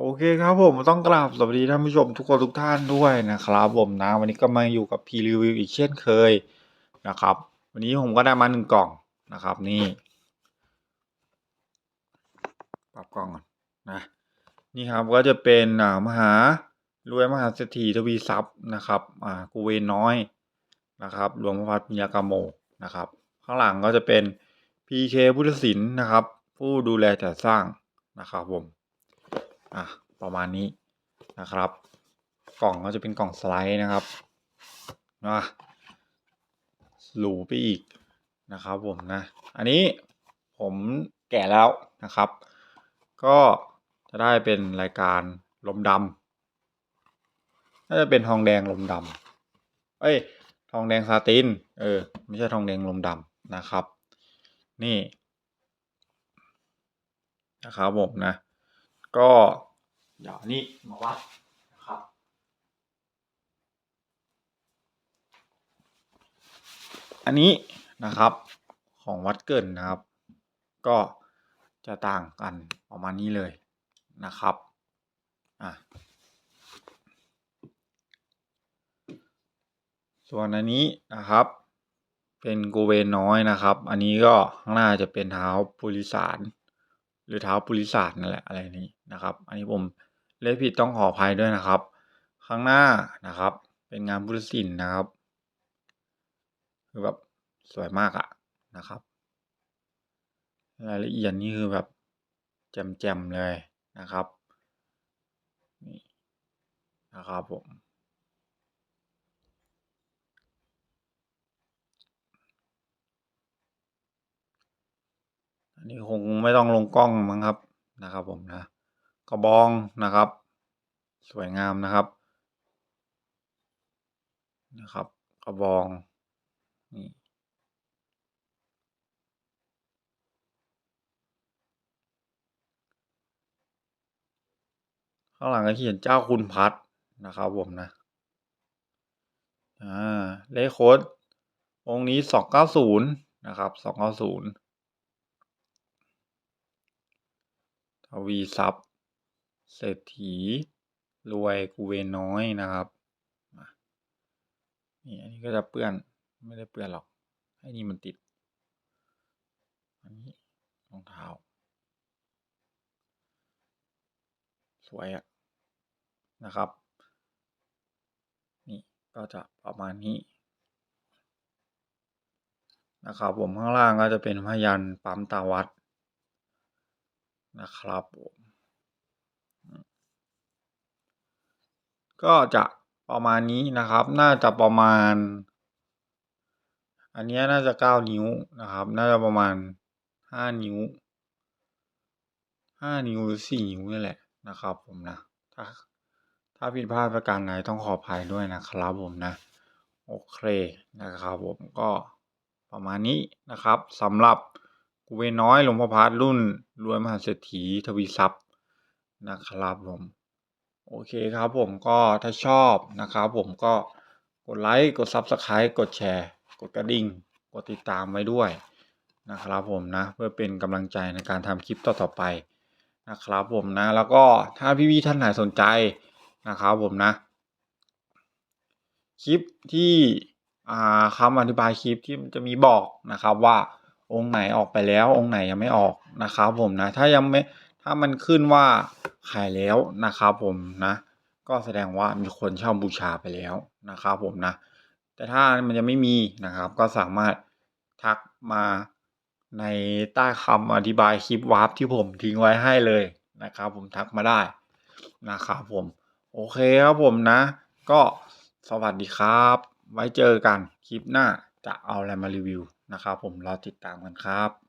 โอเคครับผมต้องกราบสวัสดีท่านผู้ชมทุกคนทุกท่านด้วยนะครับผมนะ วันนี้ก็มาอยู่กับพีรีวิวอีกเช่นเคยนะครับ วันนี้ผมก็ได้มาหนึ่งกล่องนะครับ นี่ปรับกล่องก่อนนะนี่ครับก็จะเป็นอ่ามหารวยมหาเศรษฐีทวีทรัพย์นะครับอ่ากูเวนน้อยนะครับหลวงพระพัฒน์ปัญญากาโมนะครับ ข้างหลังก็จะเป็น PK พุทธศิลป์นะครับ ผู้ดูแลจัดสร้างนะครับผม อะประมาณนี้นะครับ กล่องก็จะเป็นกล่องสไลด์นะครับนะหรูไปอีกนะครับผมนะ อันนี้ผมแกะแล้วนะครับ ก็จะได้เป็นรายการลมดำน่าจะเป็นทองแดงลมดำเอ้ย ทองแดงซาติน เออ ไม่ใช่ทองแดงลมดำนะครับ นี่ นะครับผมนะ ก็เดี๋ยวนี้มาวัดนะครับ อันนี้นะครับของวัดเกินนะครับ ก็จะต่างกันประมาณนี้เลยนะครับอะส่วนอันนี้นะครับ เป็นโกเวนน้อยนะครับ อันนี้ก็ข้างหน้าจะเป็นเท้าปุริสาร หรือเท้าปุริศาสตร์นั่นแหละอะไรนี้นะครับ อันนี้ผมเล่นผิดต้องขออภัยด้วยนะครับ ข้างหน้านะครับ เป็นงานพุทธศิลป์นะครับ คือแบบสวยมากอะนะครับ รายละเอียดนี่คือแบบแจ่มๆเลยนะครับนี่นะครับผม นนี้คงไม่ต้องลงกล้องมั้งครับนะครับ ผมนะกระบองนะครับ สวยงามนะครับนะครับ กระบองนี่ข้างหลังก็เขียนเจ้าคุณพัดนะครับผมนะ อ่า เลขโค้ดองนี้สองเก้าศูนย์นะครับสองเก้าศูนย์ ทวีทรัพย์ เศรษฐี รวยกูเวนน้อยนะครับนี่อันนี้ก็จะเปื้อนไม่ได้เปื้อนหรอกให้นี่มันติด อันนี้รองเท้า สวยอะนะครับ นี่ก็จะประมาณนี้นะครับผมข้างล่างก็จะเป็นพยันปั๊มตาวัด นะครับผมก็จะประมาณนี้นะครับ น่าจะประมาณ อันนี้น่าจะเก้านิ้วนะครับ น่าจะประมาณห้านิ้วห้านิ้วหรือสี่นิ้วนี่แหละนะครับ ผมนะ ถ้าถ้าผิดพลาดประการไหนต้องขออภัยด้วยนะครับผมนะ โอเคนะครับผมก็ประมาณนี้นะครับสำหรับ กูเวน้อยหลวงพ่อพัดรุ่นรวยมหาเศรษฐีทวีทรัพย์นะครับผมโอเคครับผมก็ถ้าชอบนะครับผมก็กดไลค์กด Subscribe กดแชร์ กดกระดิ่ง กดติดตามไว้ด้วยนะครับผมนะเพื่อเป็นกำลังใจในการทำคลิปต่อๆไปนะครับผมนะแล้วก็ถ้าพี่ๆท่านไหนสนใจนะครับผมนะ คลิปที่คำอธิบายคลิปที่จะมีบอกนะครับว่า องค์ไหนออกไปแล้ว องค์ไหนยังไม่ออกนะครับผมนะถ้ายังไม่ถ้ามันขึ้นว่าขายแล้วนะครับผมนะ ก็แสดงว่ามีคนเช่าบูชาไปแล้วนะครับผมนะ แต่ถ้ามันยังไม่มีนะครับ ก็สามารถทักมาในใต้คำอธิบายคลิปวาร์ปที่ผมทิ้งไว้ให้เลยนะครับผมทักมาได้นะครับผม โอเคครับผมนะ ก็สวัสดีครับ ไว้เจอกันคลิปหน้าจะเอาอะไรมารีวิว นะครับผมรอติดตามกันครับ